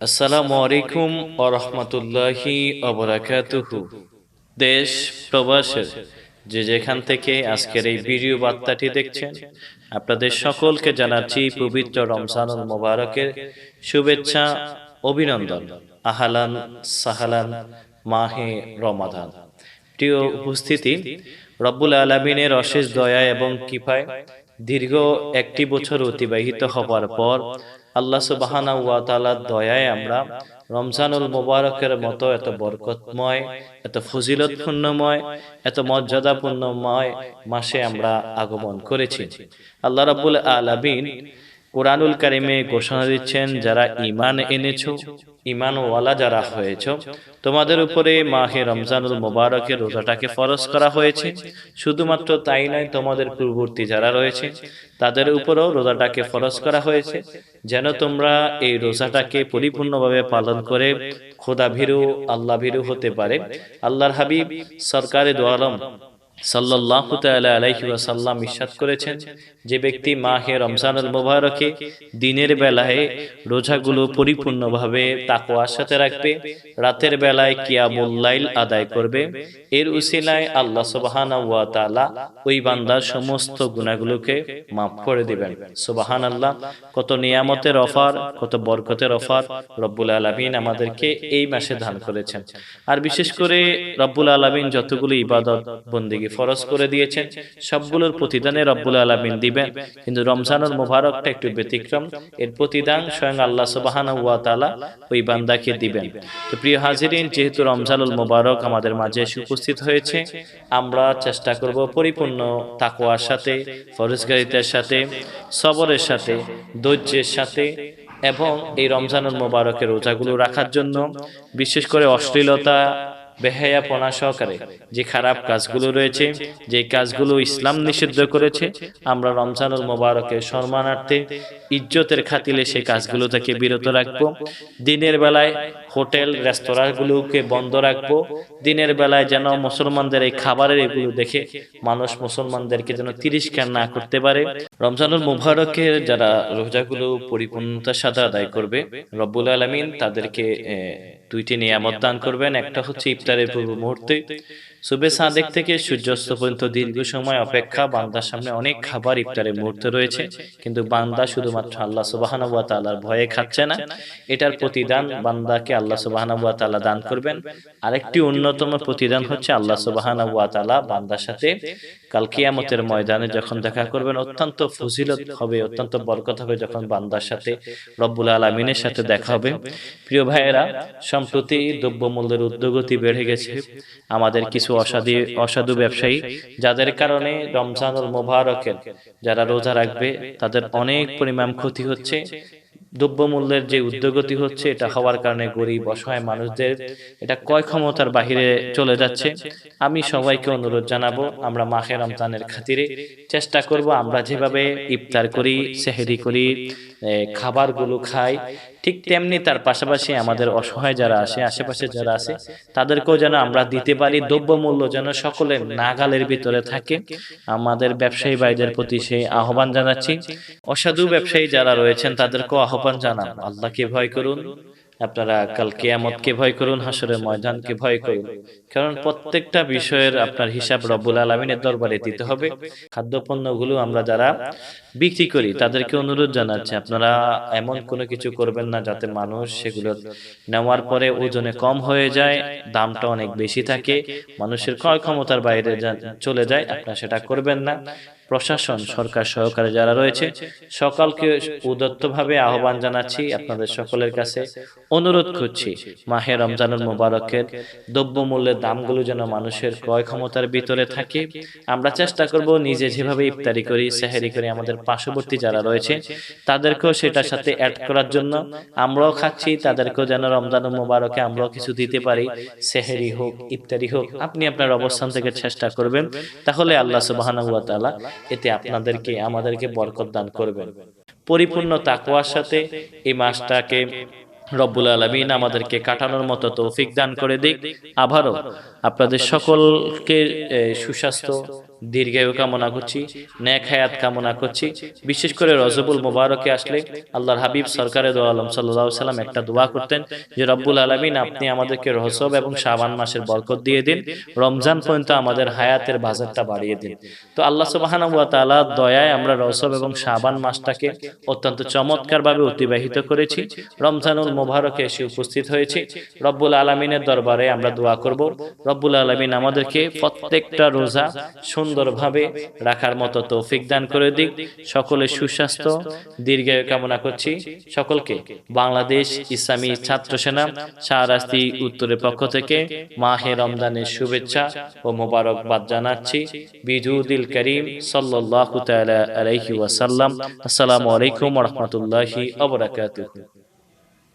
আসসালামু আলাইকুম ও রহমতুল্লাহি অবরাকাতুহু দেশ, প্রবাসের যে যেখান থেকে আজকের এই ভিডিও বার্তাটি দেখছেন, আপনাদের সকলকে জানাচ্ছি পবিত্র রমজানুল মোবারকের শুভেচ্ছা, অভিনন্দন। আহালান সাহালান মাহে রমাদান। প্রিয় উপস্থিতি, রব্বুল আলমিনের অশেষ দয়া এবং কৃপায় দীর্ঘ একটি বছর অতিবাহিত হবার পর আল্লাহ সুবাহানা ওয়া তালার দয়ায় আমরা রমজানুল মোবারকের মতো এত বরকতময়, এত ফজিলতপূর্ণময়, এত মর্যাদাপূর্ণময় মাসে আমরা আগমন করেছি। আল্লাহ রাবুল আলামিন কোরআনুল কারিমে ঘোষণা দিচ্ছেন, যারা ইমান এনেছো ইমানওয়ালা যারা হয়েছ, তোমাদের উপরে মাহে রমজানুল মোবারকের রোজাটাকে ফরজ করা হয়েছে। শুধুমাত্র তাই নয়, তোমাদের পূর্ববর্তী যারা রয়েছে, তাদের উপরেও রোজাটাকে ফরজ করা হয়েছে। যেন তোমরা এই রোজাটাকে পরিপূর্ণভাবে পালন করে খোদা ভীরু আল্লাহ ভীরু হতে পারে। আল্লাহর হাবিব, সরকারে দোয়ালম ওয়াসাল্লাম ইরশাদ করেছেন যে ব্যক্তি মাহে রমজানুল মুবারকে দিনের বেলায় রোজাগুলো পরিপূর্ণভাবে তাকওয়ার সাথে রাখবে, রাতের বেলায় কিয়ামুল লাইল আদায় করবে। এর উসিলায় আল্লাহ তাআলা ওই বান্দার সমস্ত গুনাহগুলোকে মাফ করে দিবেন। সুবহানাল্লাহ, কত নিয়ামতের অফার, কত বরকতের অফার রব্বুল আলামিন আমাদেরকে এই মাসে দান করেছেন। আর বিশেষ করে রব্বুল আলামিন যতগুলো ইবাদত, বন্দিগি ফরজ করে দিয়েছেন। সবগুলোর প্রতিদানে রব্বুল আলামিন দিবেন। কিন্তু রমজানুল মুবারকটা একটু ব্যতিক্রম। এর প্রতিদান স্বয়ং আল্লাহ সুবহানাহু ওয়া তাআলা ওই বান্দাকে দিবেন। তো প্রিয় হাজিরিন, যেহেতু রমজানুল মুবারক আমাদের মাঝে এসে উপস্থিত হয়েছে, আমরা চেষ্টা করব পরিপূর্ণ তাকওয়ার সাথে, ফরজগারিতার সাথে, সবরের সাথে, ধৈর্যের সাথে এবং এই রমজানুল মোবারকের রোজাগুলো রাখার জন্য, বিশেষ করে অশ্লীলতা বেহায়াপনা সহকারে যে খারাপ কাজগুলো রয়েছে, যে কাজগুলো ইসলাম নিষিদ্ধ করেছে, আমরা রমজানুল মোবারকের সম্মানার্থে ইজ্জতের খাতিলে সেই কাজগুলো থেকে বিরত রাখব। দিনের বেলায় হোটেল, রেস্তোরাঁগুলোকে বন্ধ রাখব। দিনের বেলায় যেন মুসলমানদের এই খাবারের এগুলো দেখে মানুষ মুসলমানদেরকে যেন তিরস্কার না করতে পারে। রমজানুল মুবারকের যারা রোজাগুলো পরিপূর্ণতার সাথে আদায় করবে, রব্বুল আলমিন তাদেরকে দুইটি নিয়ামত দান করবেন। একটা হচ্ছে ইফতারের পূর্ব মুহূর্তে সুবে সাদেক থেকে সূর্যাস্ত পর্যন্ত দীর্ঘ সময় অপেক্ষা বান্দার সামনে অনেক খাবার ইফতারের মুহূর্তে রয়েছে, কিন্তু বান্দা শুধুমাত্র আল্লাহ সুবাহান তাআলার ভয়ে খাচ্ছে না। এটার প্রতিদান বান্দাকে আল্লাহ সুবাহান তাআলা দান করবেন। আরেকটি অন্যতম প্রতিদান হচ্ছে আল্লাহ সুবাহান তাআলা বান্দার সাথে। কাল কিয়ামতের ময়দানে যখন দেখা করবেন, অত্যন্ত ফজিলত হবে, অত্যন্ত বরকত হবে যখন বান্দার সাথে রব্বুল আলমিনের সাথে দেখা হবে। প্রিয় ভাইয়েরা, সম্প্রতি দ্রব্যমূল্যের উদ্যোগতি বেড়ে গেছে। আমাদের কিছু অসাধু অসাধু ব্যবসায়ী, যাদের কারণে রমজানুল মোবারকের যারা রোজা রাখবে, তাদের অনেক পরিমাণ ক্ষতি হচ্ছে। দ্রব্যমূল্যের যে উদ্যোগতি হচ্ছে, এটা হওয়ার কারণে গরিব, অসহায় মানুষদের এটা কয় ক্ষমতার বাহিরে চলে যাচ্ছে। আমি সবাইকে অনুরোধ জানাব, আমরা মাহে রমজানের খাতিরে চেষ্টা করব, আমরা যেভাবে ইফতার করি, সেহেরি করি খাবারগুলো খাই ঠিক তেমনি তার পাশাপাশি আমাদের অসহায় যারা আসে আশেপাশে যারা আছে, তাদেরকেও যেন আমরা দিতে পারি, দ্রব্যমূল্য যেন সকলের নাগালের ভিতরে থাকে। আমাদের ব্যবসায়ী ভাইদের প্রতি সেই আহ্বান জানাচ্ছি। অসাধু ব্যবসায়ী যারা রয়েছেন, তাদেরকেও আহ্বান জানান। আল্লাহকে ভয় করুন। আপনারা কাল কেয়ামতকে ভয় করুন হাসরের ময়দানকে ভয় করুন। কারণ প্রত্যেকটা বিষয়ের আপনার হিসাব রব্বুল আলমিনের দরবারে দিতে হবে। খাদ্যপণ্যগুলো আমরা যারা বিক্রি করি, তাদেরকে অনুরোধ জানাচ্ছি, আপনারা এমন কোনো কিছু করবেন না যাতে মানুষ সেগুলো নেওয়ার পরে ওজনে কম হয়ে যায়, দামটা অনেক বেশি থাকে, মানুষের ক্রয় ক্ষমতার বাইরে চলে যায়, আপনারা সেটা করবেন না। প্রশাসন সরকার সহকারে যারা রয়েছে সকলকে উদত্তভাবে আহ্বান জানাচ্ছি আপনাদের সকলের কাছে অনুরোধ করছি। মাহে রমজানুল মোবারকের দ্রব্যমূল্যের দামগুলো যেন মানুষের ক্রয় ক্ষমতার ভিতরে থাকে আমরা চেষ্টা করব নিজে যেভাবে ইফতারি করি সেহেরি করি আমাদের পার্শ্ববর্তী যারা রয়েছে তাদেরকেও সেটার সাথে অ্যাড করার জন্য আমরাও খাচ্ছি তাদেরকেও যেন রমজানুল মোবারকে আমরাও কিছু দিতে পারি সেহেরি হোক ইফতারি হোক আপনি আপনার অবস্থান থেকে চেষ্টা করবেন তাহলে আল্লাহ তাআলা এতে আপনাদেরকে আমাদেরকে বরকত দান করবেন। পরিপূর্ণ তাকুয়ার সাথে এই মাসটাকে রব্বুল আলমিন আমাদেরকে কাটানোর মতো তৌফিক দান করে দিক। আবারও আপনাদের সকলকে সুস্বাস্থ্য দীর্ঘায়ু কামনা করছি ন্যাক হায়াত কামনা করছি। বিশেষ করে রজবুল মোবারকে আসলে আল্লাহর হাবিব সরকারে দো আলম সাল্লাহ সাল্লাম একটা দোয়া করতেন যে রব্বুল আলমিন আপনি আমাদেরকে রহসব এবং শাবান মাসের বরকত দিয়ে দিন। রমজান পর্যন্ত আমাদের হায়াতের বাজারটা বাড়িয়ে দিন। তো আল্লাহ সুবাহানা তাআলা দয়ায় আমরা রসব এবং শাবান মাসটাকে অত্যন্ত চমৎকারভাবে অতিবাহিত করেছি। রমজানুল মোবারকে এসে উপস্থিত হয়েছি রব্বুল আলমিনের দরবারে আমরা দোয়া করব রব্বুল আলমিন আমাদেরকে প্রত্যেকটা রোজা সুন্দরভাবে রাখার মতো তৌফিক দান করে দিক। সকলে সুস্বাস্থ্য, দীর্ঘায়ু কামনা করছি। সকলকে বাংলাদেশ ইসলামী ছাত্র সেনা শাহরাস্তি উত্তরের পক্ষ থেকে মাহে রমজানের শুভেচ্ছা ও মোবারকবাদ জানাচ্ছি। বিজুদিল করিম সাল্লাল্লাহু তাআলা আলাইহি ওয়াসাল্লাম, আসসালামু আলাইকুম রাহমাতুল্লাহি ওয়া বারাকাতুহু।